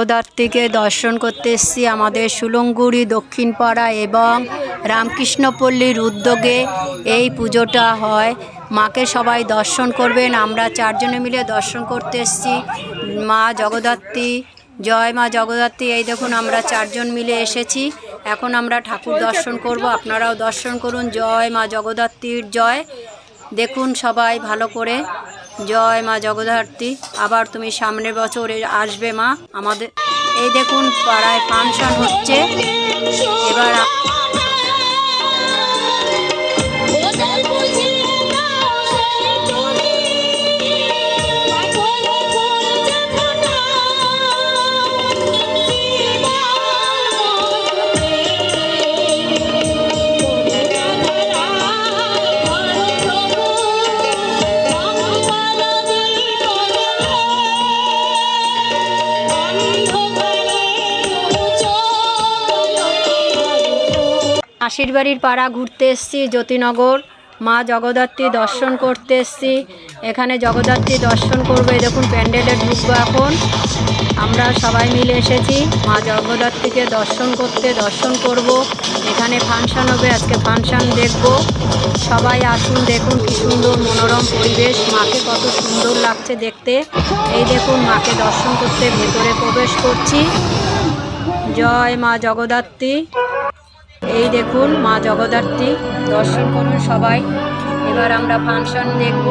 জগদ্ধাত্রীকে দর্শন করতে এসেছি আমাদের সুলঙ্গুড়ি দক্ষিণপাড়া এবং রামকৃষ্ণপল্লীর উদ্যোগে। এই পুজোটা হয়। মাকে সবাই দর্শন করবেন। আমরা চারজনে মিলে দর্শন করতে এসেছি। মা জগদ্ধাত্রী, জয় মা জগদ্ধাত্রী। এই দেখুন, আমরা চারজন মিলে এসেছি। এখন আমরা ঠাকুর দর্শন করব। আপনারাও দর্শন করুন। জয় মা জগদ্ধাত্রীর জয়। দেখুন সবাই ভালো করে। জয় মা জগদ্ধাত্রী। আবার তুমি সামনের বছর আসবে মা আমাদের এই দেখুন পাড়ায় ফাংশন হচ্ছে। এবার আশীর্বাড়ির পাড়া ঘুরতে এসছি, জ্যোতিনগর। মা জগদ্ধাত্রী দর্শন করতে এসেছি। এখানে জগদ্ধাত্রী দর্শন করবে দেখুন প্যান্ডেলে ঢুকবো এখন। আমরা সবাই মিলে এসেছি, মা জগদ্ধাত্রীকে দর্শন করতে, দর্শন করব। এখানে ফাংশন হবে, আজকে ফাংশন দেখব। সবাই আসুন, দেখুন কি সুন্দর মনোরম পরিবেশ। মাকে কত সুন্দর লাগছে দেখতে। এই দেখুন মাকে দর্শন করতে, ভেতরে প্রবেশ করছি। জয় মা জগদ্ধাত্রী। এই দেখুন মা জগদ্ধাত্রী, দর্শন করুন সবাই। এবার আমরা ফাংশন দেখব।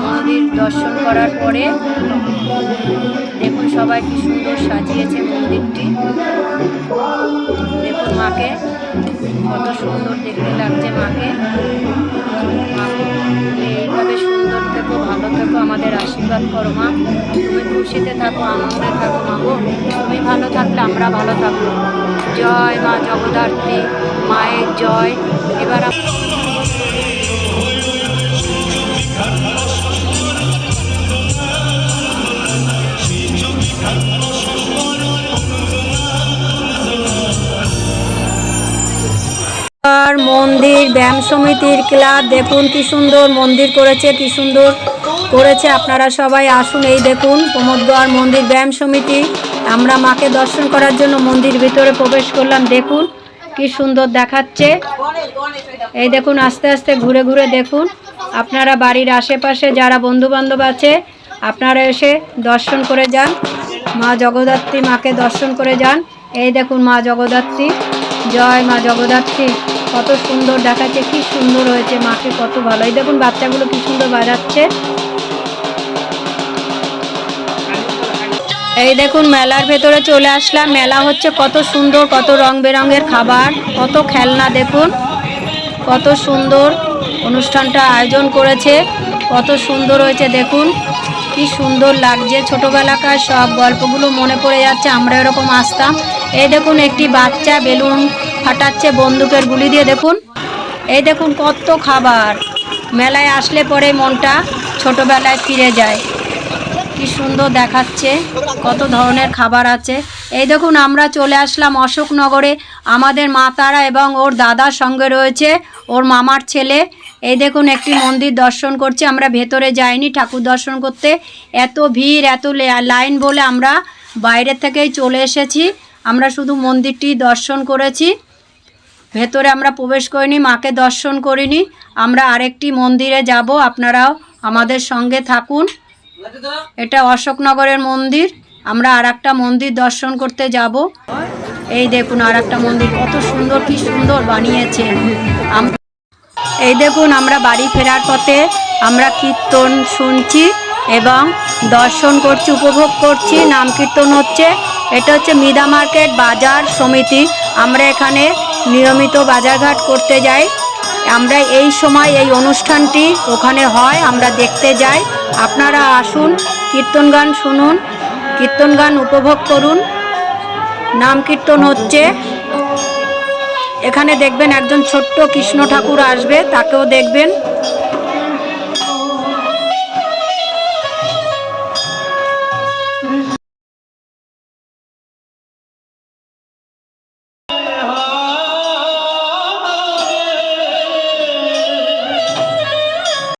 মন্দির দর্শন করার পরে দেখুন সবাই কি সুন্দর সাজিয়েছে মন্দিরটি। দেখুন মাকে, কত সুন্দর দেখতে লাগছে মাকে। এইভাবে সুন্দর থেকো, ভালো থেকো, আমাদের আশীর্বাদ করো মা। তুমি খুশিতে থাকো, আনন্দে থাকো। আমরা ভালো থাকব। জয় মা জগদ্ধাত্রী, মায়ের জয়। এবার মন্দির, ব্যায়াম সমিতির ক্লাব, দেখুন কি সুন্দর মন্দির করেছে, কি সুন্দর। করেছে আপনারা সবাই আসুন, এই দেখুন প্রমোদদ্বার মন্দির ব্যায়াম সমিতি। আমরা মাকে দর্শন করার জন্য মন্দির ভিতরে প্রবেশ করলাম, দেখুন কি সুন্দর দেখাচ্ছে। এই দেখুন, আস্তে আস্তে ঘুরে ঘুরে দেখুন। আপনারা বাড়ির আশেপাশে যারা বন্ধু বান্ধব আছে, আপনারা এসে দর্শন করে যান। মা জগদ্ধাত্রী মাকে দর্শন করে যান। এই দেখুন মা জগদ্ধাত্রী। জয় মা জগদ্ধাত্রী। কত সুন্দর দেখাচ্ছে, কি সুন্দর হয়েছে মাকে, কত ভালো। এই দেখুন, বাচ্চাগুলো কি সুন্দর বাজাচ্ছে। এই দেখুন মেলার ভেতরে চলে আসলাম। মেলা হচ্ছে কত সুন্দর, কত রং বেরঙের খাবার, কত খেলনা দেখুন। কত সুন্দর অনুষ্ঠানটা আয়োজন করেছে, কত সুন্দর হয়েছে দেখুন। কি সুন্দর লাগছে, ছোটোবেলাকার সব গল্পগুলো মনে পড়ে যাচ্ছে, আমরা এরকম আসতাম। এই দেখুন একটি বাচ্চা বেলুন ফাটাচ্ছে বন্দুকের গুলি দিয়ে দেখুন। এই দেখুন কত খাবার। মেলায় আসলে পরে মনটা ছোটোবেলায় ফিরে যায়। কি সুন্দর দেখাচ্ছে, কত ধরনের খাবার আছে। এই দেখুন, আমরা চলে আসলাম অশোকনগরে। আমাদের মা তারা এবং ওর দাদার সঙ্গে রয়েছে, ওর মামার ছেলে। এই দেখুন, একটি মন্দির দর্শন করছে। আমরা ভেতরে যাইনি ঠাকুর দর্শন করতে। এত ভিড়, এত লাইন বলে আমরা বাইরে থেকেই চলে এসেছি। আমরা শুধু মন্দিরটি দর্শন করেছি। ভেতরে আমরা প্রবেশ করিনি, মাকে দর্শন করিনি। আমরা আরেকটি মন্দিরে যাব, আপনারাও আমাদের সঙ্গে থাকুন। এটা অশোকনগরের মন্দির। আমরা আর একটা মন্দির দর্শন করতে যাব। এই দেখুন আর একটা মন্দির, কত সুন্দর, কি সুন্দর বানিয়েছে এই দেখুন, আমরা বাড়ি ফেরার পথে আমরা কীর্তন শুনছি এবং দর্শন করছি, উপভোগ করছি। নাম কীর্তন হচ্ছে, এটা হচ্ছে মিদা মার্কেট বাজার সমিতি। আমরা এখানে নিয়মিত বাজারঘাট করতে যাই। আমরা এই সময় এই অনুষ্ঠানটি ওখানে হয়, আমরা দেখতে যাই। আপনারা আসুন, কীর্তন গান শুনুন, কীর্তন গান উপভোগ করুন। নাম কীর্তন হচ্ছে। এখানে দেখবেন একজন ছোট্ট কৃষ্ণ ঠাকুর আসবে, তাকেও দেখবেন।